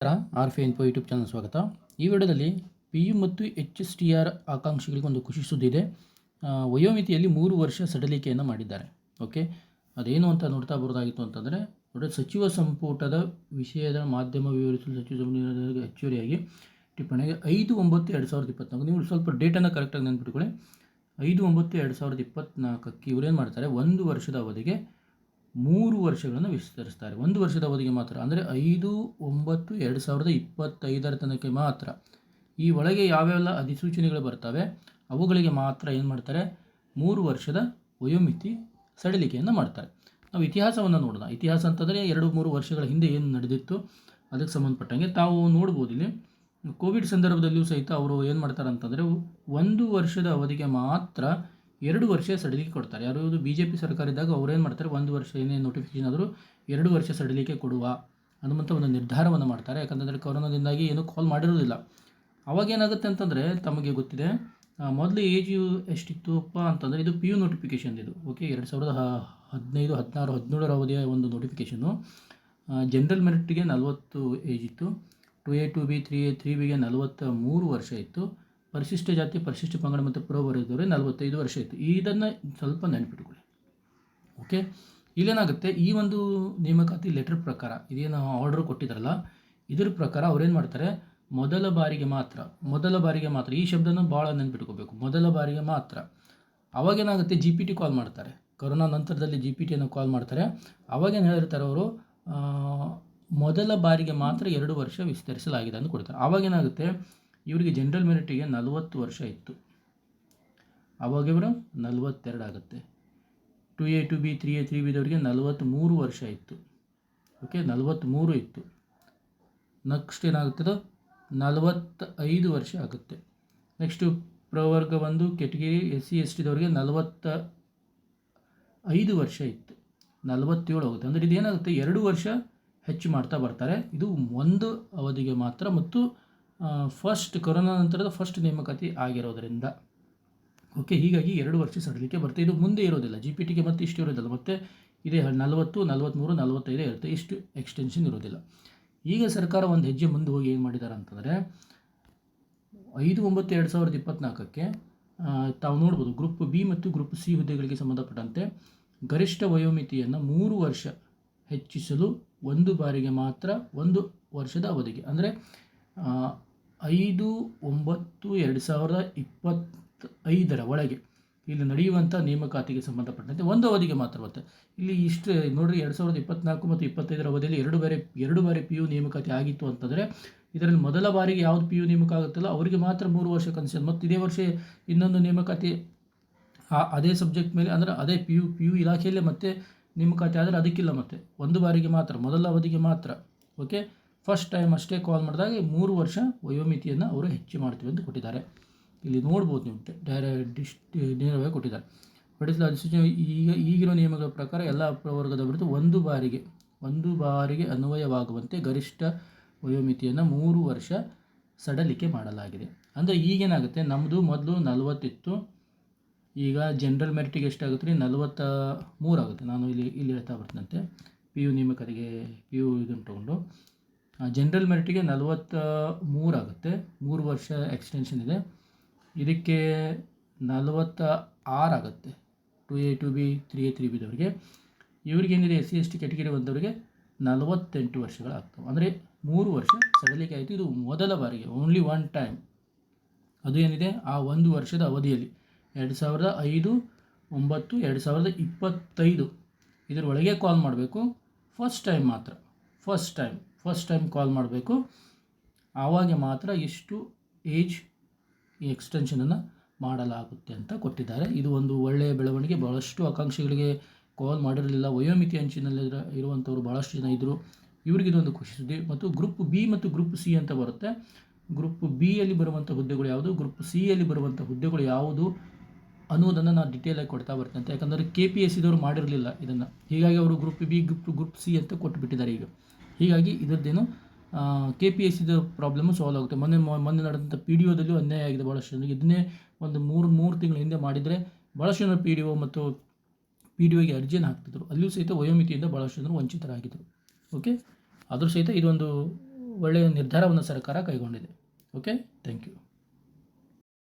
R F info YouTube channel ಸ್ವಾಗತ. ಈ ವಿಡಿಯೋದಲ್ಲಿ ಪಿ ಯು ಮತ್ತು ಎಚ್ ಎಸ್ ಟಿ ಆರ್ ಆಕಾಂಕ್ಷಿಗಳಿಗೆ ಒಂದು ಖುಷಿ ಸುದ್ದಿದೆ ವಯೋಮಿತಿಯಲ್ಲಿ ಮೂರು ವರ್ಷ ಸಡಲಿಕೆಯನ್ನು ಮಾಡಿದ್ದಾರೆ. ಓಕೆ? ಅದೇನು ಅಂತ ನೋಡ್ತಾ ಬರೋದಾಗಿತ್ತು ಅಂತಂದರೆ ನೋಡಿ ಸಚಿವ ಸಂಪುಟದ ವಿಷಯದ ಮಾಧ್ಯಮ ವಿವರಿಸಲು ಸಚಿವ ಸಂಪುಟ ಹೆಚ್ಚುವರಿಯಾಗಿ ಟಿಪ್ಪಣಿಗೆ ಐದು ಒಂಬತ್ತು ಎರಡು ಸಾವಿರದ ಇಪ್ಪತ್ನಾಲ್ಕು. ನೀವು ಸ್ವಲ್ಪ ಡೇಟನ್ನು ಕರೆಕ್ಟಾಗಿ ನೆನ್ಪಿಟ್ಕೊಳ್ಳಿ. ಐದು ಒಂಬತ್ತು ಎರಡು ಸಾವಿರದ ಇಪ್ಪತ್ನಾಲ್ಕಕ್ಕೆ ಇವರೇನು ಮಾಡ್ತಾರೆ? ಒಂದು ವರ್ಷದ ಅವಧಿಗೆ ಮೂರು ವರ್ಷಗಳನ್ನು ವಿಸ್ತರಿಸ್ತಾರೆ. ಒಂದು ವರ್ಷದ ಅವಧಿಗೆ ಮಾತ್ರ. ಅಂದರೆ ಐದು, ಒಂಬತ್ತು, ಎರಡು ಸಾವಿರದ ಇಪ್ಪತ್ತೈದರ ತನಕ ಮಾತ್ರ. ಈ ಒಳಗೆ ಯಾವ್ಯಾವೆಲ್ಲ ಅಧಿಸೂಚನೆಗಳು ಬರ್ತವೆ, ಅವುಗಳಿಗೆ ಮಾತ್ರ ಏನು ಮಾಡ್ತಾರೆ? ಮೂರು ವರ್ಷದ ವಯೋಮಿತಿ ಸಡಿಲಿಕೆಯನ್ನು ಮಾಡ್ತಾರೆ. ನಾವು ಇತಿಹಾಸವನ್ನು ನೋಡೋಣ. ಇತಿಹಾಸ ಅಂತಂದರೆ ಎರಡು, ಮೂರು ವರ್ಷಗಳ ಹಿಂದೆ ಏನು ನಡೆದಿತ್ತು, ಅದಕ್ಕೆ ಸಂಬಂಧಪಟ್ಟಂಗೆ ತಾವು ನೋಡ್ಬೋದು ಇಲ್ಲಿ. ಕೋವಿಡ್ ಸಂದರ್ಭದಲ್ಲಿಯೂ ಸಹಿತ ಅವರು ಏನು ಮಾಡ್ತಾರೆ ಅಂತಂದರೆ ಒಂದು ವರ್ಷದ ಅವಧಿಗೆ ಮಾತ್ರ ಎರಡು ವರ್ಷ ಸಡಿಲಿಕೆ ಕೊಡ್ತಾರೆ. ಯಾರು ಬಿ ಜೆ ಪಿ ಸರ್ಕಾರ ಇದ್ದಾಗ ಅವ್ರೇನು ಮಾಡ್ತಾರೆ? ಒಂದು ವರ್ಷ ಏನೇನು ನೋಟಿಫಿಕೇಶನ್ ಆದರೂ ಎರಡು ವರ್ಷ ಸಡಿಲಿಕೆ ಕೊಡುವ ಅನ್ನುವಂಥ ಒಂದು ನಿರ್ಧಾರವನ್ನು ಮಾಡ್ತಾರೆ. ಯಾಕಂತಂದರೆ ಕೊರೋನಾದಿಂದಾಗಿ ಏನೂ ಕಾಲ್ ಮಾಡಿರೋದಿಲ್ಲ. ಅವಾಗ ಏನಾಗುತ್ತೆ ಅಂತಂದರೆ ತಮಗೆ ಗೊತ್ತಿದೆ ಮೊದಲು ಏಜ್ ಎಷ್ಟಿತ್ತುಪ್ಪ ಅಂತಂದರೆ ಇದು ಪಿ ಯು ನೋಟಿಫಿಕೇಷನ್ ಇದು ಓಕೆ ಎರಡು ಸಾವಿರದ ಹದಿನೈದು, ಹದಿನಾರು, ಹದಿನೇಳರ ಅವಧಿಯ ಒಂದು ನೋಟಿಫಿಕೇಷನು ಜನರಲ್ ಮೆರಿಟ್ಗೆ ನಲವತ್ತು ಏಜ್ ಇತ್ತು. Two A two B three A three ಬಿಗೆ ನಲವತ್ತ ಮೂರು ವರ್ಷ ಇತ್ತು. ಪರಿಶಿಷ್ಟ ಜಾತಿ, ಪರಿಶಿಷ್ಟ ಪಂಗಡ ಮತ್ತು ಪುರವರ್ಗದವರಿಗೆ ನಲವತ್ತೈದು ವರ್ಷ ಇತ್ತು ಇದನ್ನು ಸ್ವಲ್ಪ ನೆನಪಿಟ್ಕೊಳ್ಳಿ. ಓಕೆ ಇಲ್ಲೇನಾಗುತ್ತೆ, ಈ ಒಂದು ನೇಮಕಾತಿ ಲೆಟರ್ ಪ್ರಕಾರ, ಇದೇನು ಆರ್ಡರ್ ಕೊಟ್ಟಿದ್ದಾರಲ್ಲ ಇದ್ರ ಪ್ರಕಾರ ಅವ್ರೇನು ಮಾಡ್ತಾರೆ, ಮೊದಲ ಬಾರಿಗೆ ಮಾತ್ರ, ಮೊದಲ ಬಾರಿಗೆ ಮಾತ್ರ, ಈ ಶಬ್ದನ ಭಾಳ ನೆನ್ಪಿಟ್ಕೋಬೇಕು. ಮೊದಲ ಬಾರಿಗೆ ಮಾತ್ರ. ಅವಾಗೇನಾಗುತ್ತೆ ಜಿ ಪಿ ಟಿ ಕಾಲ್ ಮಾಡ್ತಾರೆ. ಕೊರೋನಾ ನಂತರದಲ್ಲಿ ಜಿ ಪಿ ಟಿಯನ್ನು ಕಾಲ್ ಮಾಡ್ತಾರೆ. ಅವಾಗೇನು ಹೇಳಿರ್ತಾರೆ ಅವರು ಮೊದಲ ಬಾರಿಗೆ ಮಾತ್ರ ಎರಡು ವರ್ಷ ವಿಸ್ತರಿಸಲಾಗಿದೆ ಅಂತ ಕೊಡ್ತಾರೆ. ಅವಾಗೇನಾಗುತ್ತೆ ಇವರಿಗೆ ಜನರಲ್ ಮೆರಿಟಿಗೆ ನಲವತ್ತು ವರ್ಷ ಇತ್ತು. ಅವಾಗ ಇವರು ನಲವತ್ತೆರಡು ಆಗುತ್ತೆ. Two A two B three A three ಬಿದವರಿಗೆ ನಲವತ್ತ್ಮೂರು ವರ್ಷ ಇತ್ತು. ಓಕೆ ನಲವತ್ತ್ಮೂರು ಇತ್ತು. ನೆಕ್ಸ್ಟ್ ಏನಾಗುತ್ತದೋ? ನಲವತ್ತೈದು ವರ್ಷ ಆಗುತ್ತೆ. ನೆಕ್ಸ್ಟು ಪ್ರವರ್ಗ ಒಂದು, ಕೆಟಗಿರಿ ಎಸ್ ಸಿ ಎಸ್ ಟಿದವರಿಗೆ ನಲವತ್ತ ಐದು ವರ್ಷ ಇತ್ತು. ನಲವತ್ತೇಳು ಆಗುತ್ತೆ. ಅಂದರೆ ಇದೇನಾಗುತ್ತೆ? ಎರಡು ವರ್ಷ ಹೆಚ್ಚು ಮಾಡ್ತಾ ಬರ್ತಾರೆ. ಇದು ಒಂದು ಅವಧಿಗೆ ಮಾತ್ರ ಮತ್ತು ಫಸ್ಟ್ ಕೊರೋನಾ ನಂತರದ ಫಸ್ಟ್ ನೇಮಕಾತಿ ಆಗಿರೋದರಿಂದ. ಓಕೆ ಹೀಗಾಗಿ ಎರಡು ವರ್ಷ ಸಡಲಿಕ್ಕೆ ಬರುತ್ತೆ. ಇದು ಮುಂದೆ ಇರೋದಿಲ್ಲ. ಜಿ ಪಿ ಟಿಗೆ ಮತ್ತೆ ಇಷ್ಟು ಇರೋದಿಲ್ಲ. ಮತ್ತೆ ಇದೇ ನಲವತ್ತು ನಲವತ್ತ್ಮೂರು ನಲವತ್ತೈದೇ ಇರುತ್ತೆ. ಇಷ್ಟು ಎಕ್ಸ್ಟೆನ್ಷನ್ ಇರೋದಿಲ್ಲ. ಈಗ ಸರ್ಕಾರ ಒಂದು ಹೆಜ್ಜೆ ಮುಂದೆ ಹೋಗಿ ಏನು ಮಾಡಿದ್ದಾರೆ ಅಂತಂದರೆ, ಐದು, ಒಂಬತ್ತು, ಎರಡು ಸಾವಿರದ ಇಪ್ಪತ್ತ್ನಾಲ್ಕಕ್ಕೆ ತಾವು ನೋಡ್ಬೋದು ಗ್ರೂಪ್ ಬಿ ಮತ್ತು ಗ್ರೂಪ್ ಸಿ ಹುದ್ದೆಗಳಿಗೆ ಸಂಬಂಧಪಟ್ಟಂತೆ ಗರಿಷ್ಠ ವಯೋಮಿತಿಯನ್ನು ಮೂರು ವರ್ಷ ಹೆಚ್ಚಿಸಲು ಒಂದು ಬಾರಿಗೆ ಮಾತ್ರ ಒಂದು ವರ್ಷದ ಅವಧಿಗೆ. ಅಂದರೆ ಐದು, ಒಂಬತ್ತು, ಎರಡು ಸಾವಿರದ ಇಪ್ಪತ್ತೈದರ ಒಳಗೆ ಇಲ್ಲಿ ನಡೆಯುವಂಥ ನೇಮಕಾತಿಗೆ ಸಂಬಂಧಪಟ್ಟಂತೆ ಒಂದು ಅವಧಿಗೆ ಮಾತ್ರ ಬರುತ್ತೆ. ಇಲ್ಲಿ ಇಷ್ಟು ನೋಡಿರಿ, ಎರಡು ಸಾವಿರದ ಇಪ್ಪತ್ನಾಲ್ಕು ಮತ್ತು ಇಪ್ಪತ್ತೈದರ ಅವಧಿಯಲ್ಲಿ ಎರಡು ಬಾರಿ ಎರಡು ಬಾರಿ ಪಿ ಯು ನೇಮಕಾತಿ ಆಗಿತ್ತು ಅಂತಂದರೆ ಇದರಲ್ಲಿ ಮೊದಲ ಬಾರಿಗೆ ಯಾವುದು ಪಿ ಯು ನೇಮಕ ಆಗುತ್ತಲ್ಲ ಅವರಿಗೆ ಮಾತ್ರ ಮೂರು ವರ್ಷ ಕನ್ಸನ್ ಮತ್ತು ಇದೇ ವರ್ಷ ಇನ್ನೊಂದು ನೇಮಕಾತಿ, ಆ, ಅದೇ ಸಬ್ಜೆಕ್ಟ್ ಮೇಲೆ ಅಂದರೆ ಅದೇ ಪಿ ಯು ಪಿ ಯು ಇಲಾಖೆಯಲ್ಲೇ ಮತ್ತೆ ನೇಮಕಾತಿ ಆದರೆ ಅದಕ್ಕಿಲ್ಲ ಮತ್ತೆ. ಒಂದು ಬಾರಿಗೆ ಮಾತ್ರ, ಮೊದಲ ಅವಧಿಗೆ ಮಾತ್ರ, ಓಕೆ? ಫಸ್ಟ್ ಟೈಮ್ ಅಷ್ಟೇ ಕಾಲ್ ಮಾಡಿದಾಗ ಮೂರು ವರ್ಷ ವಯೋಮಿತಿಯನ್ನು ಅವರು ಹೆಚ್ಚು ಮಾಡ್ತೀವಿ ಅಂತ ಕೊಟ್ಟಿದ್ದಾರೆ. ಇಲ್ಲಿ ನೋಡ್ಬೋದು ನೀವು ಡೈರೆಕ್ಟ್ ಡಿಶ್ ನೇರವಾಗಿ ಕೊಟ್ಟಿದ್ದಾರೆ. ಹೊಡೆಸಲು ಅಧಿಸೂಚನೆ ಈಗ, ಈಗಿರೋ ನಿಯಮಗಳ ಪ್ರಕಾರ ಎಲ್ಲ ಪ್ರವರ್ಗದ ಒಂದು ಬಾರಿಗೆ ಒಂದು ಬಾರಿಗೆ ಅನ್ವಯವಾಗುವಂತೆ ಗರಿಷ್ಠ ವಯೋಮಿತಿಯನ್ನು ಮೂರು ವರ್ಷ ಸಡಲಿಕೆ ಮಾಡಲಾಗಿದೆ. ಅಂದರೆ ಈಗೇನಾಗುತ್ತೆ ನಮ್ಮದು ಮೊದಲು ನಲವತ್ತಿತ್ತು. ಈಗ ಜನರಲ್ ಮೆರಿಟಿಗೆ ಎಷ್ಟಾಗುತ್ತೆ? ರೀ ನಲವತ್ತ ಮೂರಾಗುತ್ತೆ. ನಾನು ಇಲ್ಲಿ ಇಲ್ಲಿ ಹೇಳ್ತಾ ಬರ್ತೀನಂತೆ. ಪಿ ಯು ನೇಮಕರಿಗೆ ಪಿ ಯು ಇದನ್ನು ತೊಗೊಂಡು. ಜನರಲ್ ಮೆರಿಟಿಗೆ ನಲವತ್ತ ಮೂರಾಗುತ್ತೆ ಮೂರು ವರ್ಷ ಎಕ್ಸ್ಟೆನ್ಷನ್ ಇದೆ. ಇದಕ್ಕೆ ನಲವತ್ತ ಆರಾಗುತ್ತೆ two A two B three A three ಬಿದವರಿಗೆ ಇವ್ರಿಗೇನಿದೆ S C S T category ಬಂದವರಿಗೆ ನಲವತ್ತೆಂಟು ವರ್ಷಗಳಾಗ್ತವೆ. ಅಂದರೆ ಮೂರು ವರ್ಷ ಸಡಲಿಕೆ ಆಯಿತು. ಇದು ಮೊದಲ ಬಾರಿಗೆ ಓನ್ಲಿ ಒನ್ ಟೈಮ್ ಅದು ಏನಿದೆ, ಆ ಒಂದು ವರ್ಷದ ಅವಧಿಯಲ್ಲಿ. ಎರಡು ಸಾವಿರದ ಐದು, ಒಂಬತ್ತು, ಎರಡು ಸಾವಿರದ ಇಪ್ಪತ್ತೈದು. ಇದರೊಳಗೆ ಕಾಲ್ ಮಾಡಬೇಕು. ಫಸ್ಟ್ ಟೈಮ್ ಮಾತ್ರ. First time first time call ಮಾಡಬೇಕು. ಆವಾಗ ಮಾತ್ರ ಇಷ್ಟು ಏಜ್ ಈ ಎಕ್ಸ್ಟೆನ್ಷನನ್ನು ಮಾಡಲಾಗುತ್ತೆ ಅಂತ ಕೊಟ್ಟಿದ್ದಾರೆ. ಇದು ಒಂದು ಒಳ್ಳೆಯ ಬೆಳವಣಿಗೆ. ಭಾಳಷ್ಟು ಆಕಾಂಕ್ಷಿಗಳಿಗೆ ಕಾಲ್ ಮಾಡಿರಲಿಲ್ಲ. ವಯೋಮಿತಿ ಅಂಚಿನಲ್ಲಿ ಇರುವಂಥವ್ರು ಭಾಳಷ್ಟು ಜನ ಇದ್ದರು ಇವರಿಗೆ ಇದೊಂದು ಖುಷಿ ಸುದ್ದಿ. ಮತ್ತು ಗ್ರೂಪ್ ಬಿ ಮತ್ತು ಗ್ರೂಪ್ ಸಿ ಅಂತ ಬರುತ್ತೆ. ಗ್ರೂಪ್ ಬಿಯಲ್ಲಿ ಬರುವಂಥ ಹುದ್ದೆಗಳು ಯಾವುದು? ಗ್ರೂಪ್ ಸಿಯಲ್ಲಿ ಬರುವಂಥ ಹುದ್ದೆಗಳು ಯಾವುದು ಅನ್ನೋದನ್ನು ನಾನು ಡಿಟೇಲಾಗಿ ಕೊಡ್ತಾ ಬರ್ತೇನೆ ಅಂತ. ಯಾಕಂದರೆ ಕೆ ಪಿ ಎಸ್ ಇದವರು ಮಾಡಿರಲಿಲ್ಲ ಇದನ್ನು. ಹೀಗಾಗಿ ಅವರು group B group group C ಅಂತ ಕೊಟ್ಟುಬಿಟ್ಟಿದ್ದಾರೆ ಈಗ. ಹೀಗಾಗಿ ಇದರದ್ದೇನು ಕೆ ಪಿ ಎಸ್ ಸಿದು ಪ್ರಾಬ್ಲಮ್ಮು ಸಾಲ್ವ್ ಆಗುತ್ತೆ. ಮೊನ್ನೆ ಮೊನ್ನೆ ನಡೆದಂಥ ಪಿ ಡಿ ಒದಲ್ಲೂ ಅನ್ಯಾಯ ಆಗಿದೆ ಭಾಳಷ್ಟು ಜನರಿಗೆ. ಇದನ್ನೇ ಒಂದು ಮೂರು ಮೂರು ತಿಂಗಳ ಹಿಂದೆ ಮಾಡಿದರೆ ಭಾಳಷ್ಟು ಜನ ಪಿ ಡಿ ಒ ಮತ್ತು ಪಿ ಡಿ ಒಗೆ ಅರ್ಜಿಯನ್ನು ಹಾಕ್ತಿದ್ರು. ಅಲ್ಲಿಯೂ ಸಹಿತ ವಯೋಮಿತಿಯಿಂದ ಭಾಳಷ್ಟು ಜನರು ವಂಚಿತರಾಗಿದ್ದರು. ಓಕೆ ಆದರೂ ಸಹಿತ ಇದೊಂದು ಒಳ್ಳೆಯ ನಿರ್ಧಾರವನ್ನು ಸರ್ಕಾರ ಕೈಗೊಂಡಿದೆ. Okay thank you